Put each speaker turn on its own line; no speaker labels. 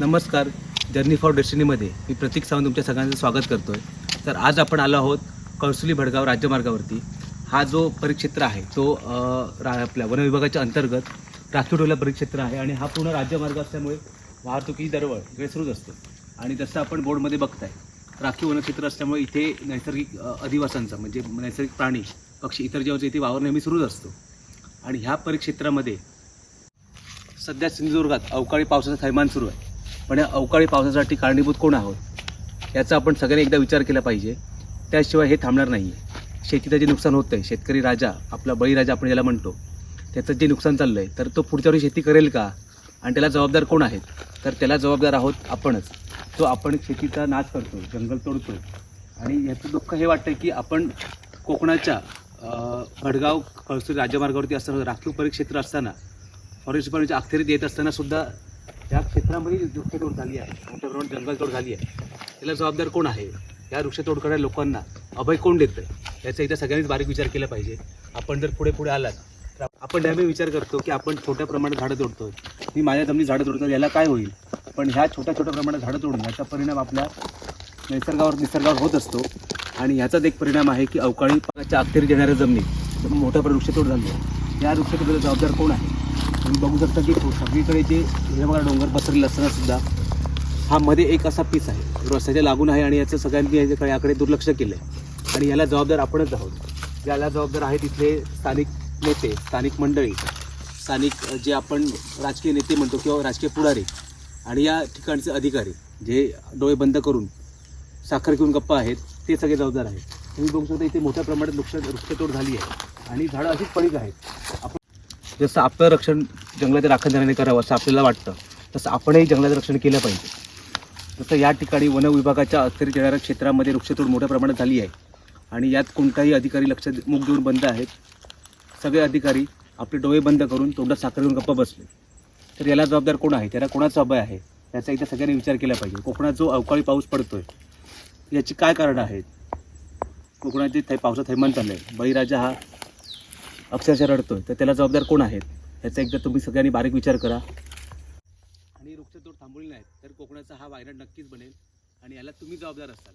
नमस्कार journey for डेस्टिनीमध्ये मी प्रतीक सावंत तुमच्या सगळ्यांचं स्वागत करतो आहे तर आज आपण आलो आहोत कळसुली भडगाव राज्यमार्गावरती हा जो परिक्षेत्र आहे तो रा आपल्या वनविभागाच्या अंतर्गत राखीव ठेवलेला परिक्षेत्र आहे आणि हा पूर्ण राज्यमार्ग असल्यामुळे वाहतुकी दरवळ इकडे सुरूच असतो. आणि जसं आपण बोर्डमध्ये बघताय राखीव वनक्षेत्र असल्यामुळे इथे नैसर्गिक अधिवासांचा म्हणजे नैसर्गिक प्राणी पक्षी इतर जेव्हा इथे वावर नेहमी सुरूच असतो. आणि ह्या परिक्षेत्रामध्ये सध्या सिंधुदुर्गात अवकाळी पावसाचं थैमान सुरू आहे. पण या अवकाळी पावसासाठी कारणीभूत कोण आहोत? याचा आपण सगळ्यांनी एकदा विचार केला पाहिजे. त्याशिवाय हे थांबणार नाही आहे शेतीचं जे नुकसान होतं आहे शेतकरी राजा आपला बळीराजा आपण ज्याला म्हणतो त्याचं जे नुकसान चाललं आहे तर तो पुढच्या वेळी शेती करेल का? आणि त्याला जबाबदार कोण आहेत? तर त्याला जबाबदार आहोत आपणच. तो आपण शेतीचा नाश करतो जंगल तोडतो आणि याचं दुःख हे वाटतं की आपण कोकणाच्या भडगाव कळसुरी राज्यमार्गावरती असताना राखीव परिक्षेत्र असताना फॉरेस्ट डिपार्टमेंटच्या अखेरीत येत असताना सुद्धा या क्षेत्रामध्ये वृक्षतोड झाली आहे मोठ्या प्रमाणात जंगलतोड झाली आहे त्याला जबाबदार कोण आहे? या वृक्षतोड करणाऱ्या लोकांना अभय कोण देतं याचा एकदा सगळ्यांनीच बारीक विचार केला पाहिजे. आपण जर पुढे पुढे आलात तर आपण नेहमी विचार करतो की आपण छोट्या प्रमाणात झाडं तोडतोय. मी माझ्या जमिनी झाडं तोडतो याला काय होईल? पण ह्या छोट्या छोट्या प्रमाणात झाडं तोडून याचा परिणाम आपल्या निसर्गावर निसर्गावर होत असतो. आणि ह्याचाच एक परिणाम आहे की अवकाळी पाण्याच्या अखेरीत येणाऱ्या जमिनीत मोठ्या प्रमाणात वृक्षतोड झाली आहे. या वृक्षतोडीला जबाबदार कोण आहे? तुम्ही बघू शकता की सगळीकडे जे हे डोंगर पसरलेलं असताना सुद्धा हा मध्ये एक असा पीस आहे. रस्त्याच्या लागून आहे आणि याचं सगळ्यांनी याच्याकडे याकडे दुर्लक्ष केलं आहे आणि याला जबाबदार आपणच आहोत. याला जबाबदार आहेत तिथले स्थानिक नेते स्थानिक मंडळी स्थानिक जे आपण राजकीय नेते म्हणतो किंवा राजकीय पुढारी आणि या ठिकाणचे अधिकारी जे डोळे बंद करून साखर घेऊन गप्पा आहेत ते सगळे जबाबदार आहेत. तुम्ही बघू शकता इथे मोठ्या प्रमाणात वृक्ष वृक्षतोड झाली आहे. आणि झाडं अशीच पडीक आहेत. आपण जसं आपलं रक्षण जंगलाच्या राखणदाराने करावं असं आपल्याला वाटतं तसं आपणही जंगलाचं रक्षण केलं पाहिजे. जसं या ठिकाणी वन विभागाच्या अखेरीत येणाऱ्या क्षेत्रामध्ये वृक्षतोड मोठ्या प्रमाणात झाली आहे. आणि यात कोणताही अधिकारी लक्ष दे- मूग देऊन बंद आहेत. सगळे अधिकारी आपले डोळे बंद करून तोंडात साखर घेऊन गप्पा बसले. तर याला जबाबदार कोण आहे? त्याला कोणाचा अभय आहे? याचा एकदा सगळ्यांनी विचार केला पाहिजे. कोकणात जो अवकाळी पाऊस पडतोय याची काय कारणं आहेत? कोकणाचे थै पावसात थैमान चाललं आहे बळीराजा हा अक्षरशः रडतोय. तर त्याला जबाबदार कोण आहेत? ह्याचा एकदा तुम्ही सगळ्यांनी बारीक विचार करा. आणि वृक्षतोड थांबवली नाही तर कोकणाचा हा वायनाड नक्कीच बनेल आणि याला तुम्ही जबाबदार असाल.